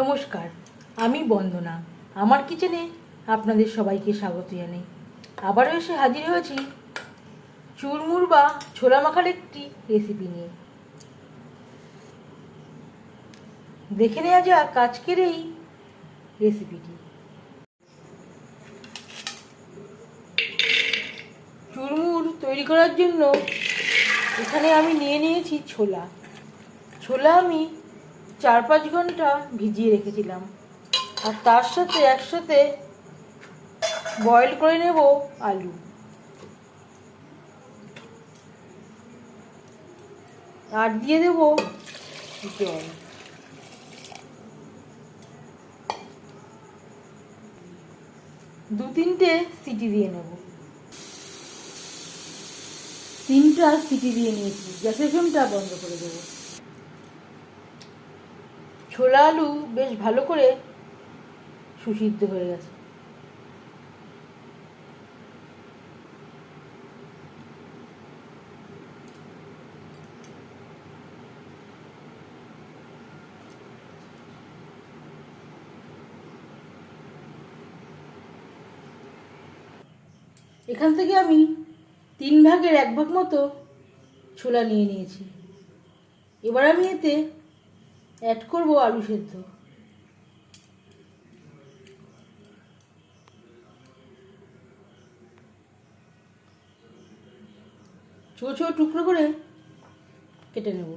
নমস্কার, আমি বন্দনা। আমার কিচেনে আপনাদের সবাইকে স্বাগত জানাই। আবারও এসে হাজির হয়েছি চুরমুর বা ছোলা মাখার একটি রেসিপি নিয়ে। দেখে নেওয়া যাক আজকের এই রেসিপিটি চুরমুর তৈরি করার জন্য এখানে আমি নিয়ে নিয়েছি ছোলা। ছোলা আমি চার পাঁচ ঘণ্টা ভিজিয়ে রেখেছিলাম। আর তার সাথে একসাথে বয়েল করে নেব আলু। আর দিয়ে দেব জল। দু তিনটে সিটি দিয়ে নেব। তিনটা সিটি দিয়ে নিয়েছি। গ্যাসের ফ্লেমটা বন্ধ করে দেবো। ছোলা আলু বেশ ভালো করে সুসিদ্ধ হয়ে গেছে। এখান থেকে আমি তিন ভাগের এক ভাগ মতো ছোলা নিয়ে নিয়েছি। এবার আমি এতে অ্যাড করব আলু সেদ্ধ। ছোট ছোট টুকরো করে কেটে নেব।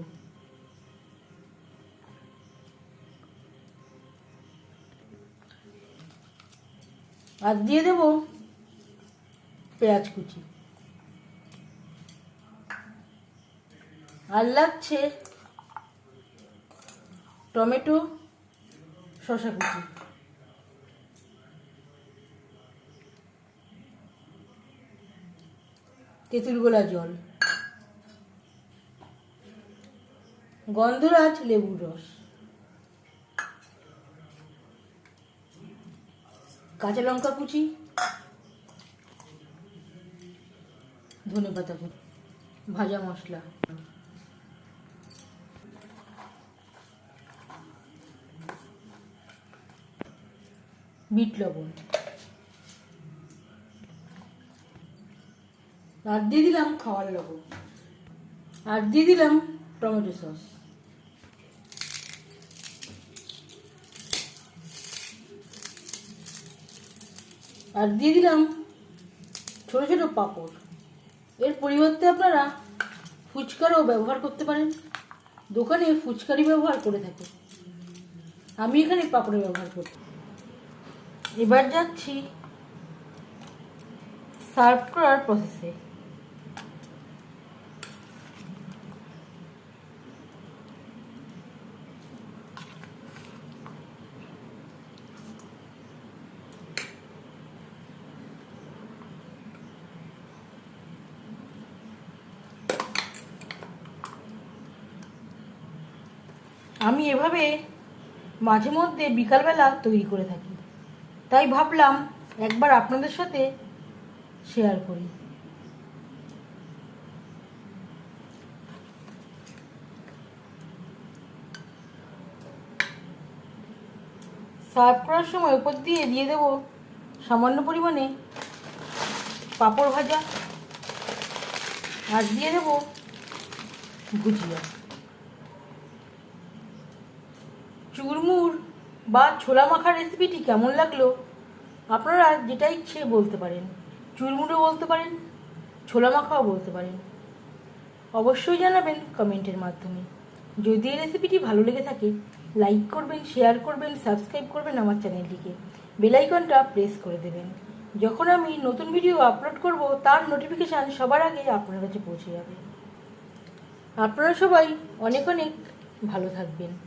আর দিয়ে দেব পেঁয়াজ কুচি। আর লাগছে টমেটো, শসা কুচি। তেঁতুল গোলা জল। গন্ধরাজ লেবুর রস। কাঁচা লঙ্কা কুচি। ধনে পাতা কুচি। ভাজা মশলা। বিট লবণ। আর দিয়ে দিলাম খাওয়ার লবণ। আর দিয়ে দিলাম টমেটো সস। আর দিয়ে দিলাম ছোট ছোট পাঁপড়। এর পরিবর্তে আপনারা ফুচকারও ব্যবহার করতে পারেন। দোকানে ফুচকারি ব্যবহার করে থাকে আমি এখানে পাঁপড়ের ব্যবহার করতে এবার যাচ্ছি সার্ভ করার প্রসেসে আমি এভাবে মাঝে মধ্যে বিকালবেলা তৈরি করে থাকি। তাই ভাবলাম একবার আপনাদের সাথে শেয়ার করি। সার্ভ করার সময় উপর দিয়ে দিয়ে দেব সামান্য পরিমাণে পাঁপড় ভাজা আর দিয়ে দেব ভুজিয়া। চুরমুর বা ছোলা মাখার রেসিপিটি কেমন লাগল? আপনারা যেটা ইচ্ছে বলতে পারেন। চুরমুরও বলতে পারেন, ছোলা মাখাও বলতে পারেন। অবশ্যই জানাবেন কমেন্টের মাধ্যমে। যদি এই রেসিপিটি ভালো লেগে থাকে লাইক করবেন শেয়ার করবেন সাবস্ক্রাইব করবেন আমার চ্যানেলটিকে বেলাইকনটা প্রেস করে দেবেন। যখন আমি নতুন ভিডিও আপলোড করব, তার নোটিফিকেশান সবার আগে আপনার কাছে পৌঁছে যাবে। আপনারা সবাই অনেক অনেক ভালো থাকবেন।